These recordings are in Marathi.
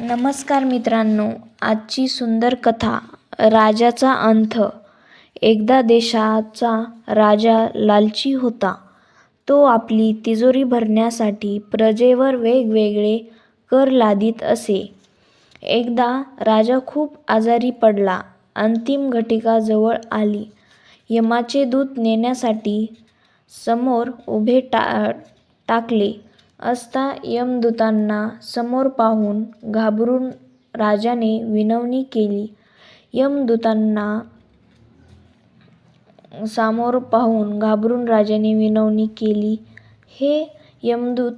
नमस्कार मित्रांनो आजची सुंदर कथा राजाचा अंत एकदा देशाचा राजा लालची होता. तो आपली तिजोरी भरण्यासाठी प्रजेवर वेगवेगळे कर लादीत असे. एकदा राजा खूप आजारी पडला अंतिम घटिका जवळ आली. यमाचे दूत नेण्यासाठी समोर उभे टा टाकले. असता यमदूतांना समोर पाहून घाबरून राजाने विनवणी केली. यमदूतांना समोर पाहून घाबरून राजाने विनवणी केली. हे यमदूत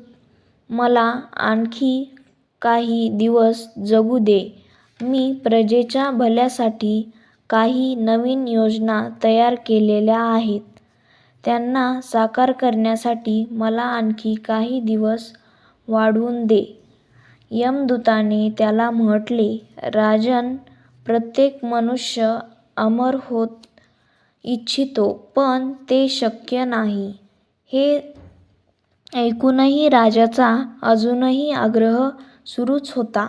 मला आणखी काही दिवस जगू दे. मी प्रजेच्या भल्यासाठी काही नवीन योजना तयार केलेल्या आहेत. त्यांना साकार करण्यासाठी मला आणखी काही दिवस वाढवून दे. यमदूताने त्याला म्हटले राजन प्रत्येक मनुष्य अमर होत इच्छितो पण ते शक्य नाही हे ऐकूनही राजाचा अजूनही आग्रह सुरूच होता.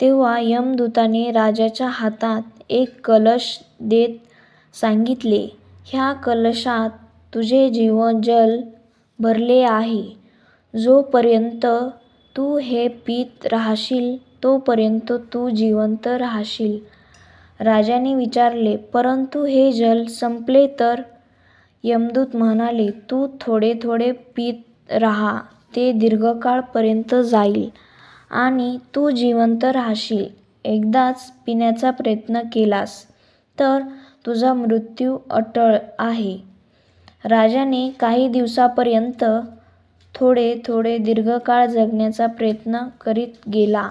तेव्हा यमदूताने राजाच्या हातात एक कलश देत सांगितले. ह्या कलशात तुझे जीवन जल भरले आहे. जोपर्यंत तू हे पीत राहशील तोपर्यंत तू जिवंत राहशील. राजाने विचारले परंतु हे जल संपले तर यमदूत म्हणाले तू थोडे थोडे पीत राहा ते दीर्घकाळपर्यंत जाईल आणि तू जिवंत राहशील. एकदाच पिण्याचा प्रयत्न केलास तर तुझा मृत्यू अटळ आहे. राजाने काही दिवसांपर्यंत थोडे थोडे दीर्घकाळ जगण्याचा प्रयत्न करीत गेला.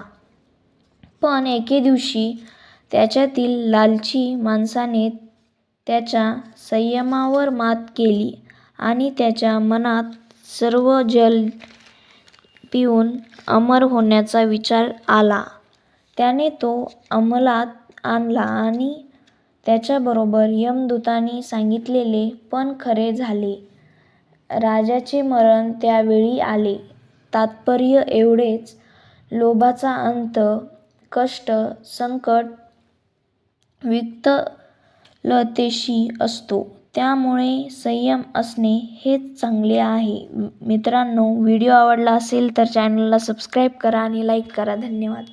पण एके दिवशी त्याच्यातील लालची माणसाने त्याच्या संयमावर मात केली आणि त्याच्या मनात सर्व जल पिऊन अमर होण्याचा विचार आला. त्याने तो अंमलात आणला आणि त्याच्याबरोबर यमदूतांनी सांगितलेले पण खरे झाले. राजाचे मरण त्या वेळी आले. तात्पर्य एवढेच. लोभाचा अंत कष्ट संकट विकलतेशी असतो. त्यामुळे संयम असणे हेच चांगले आहे. मित्रांनो व्हिडिओ आवडला असेल तर चॅनलला सबस्क्राईब करा आणि लाईक करा. धन्यवाद.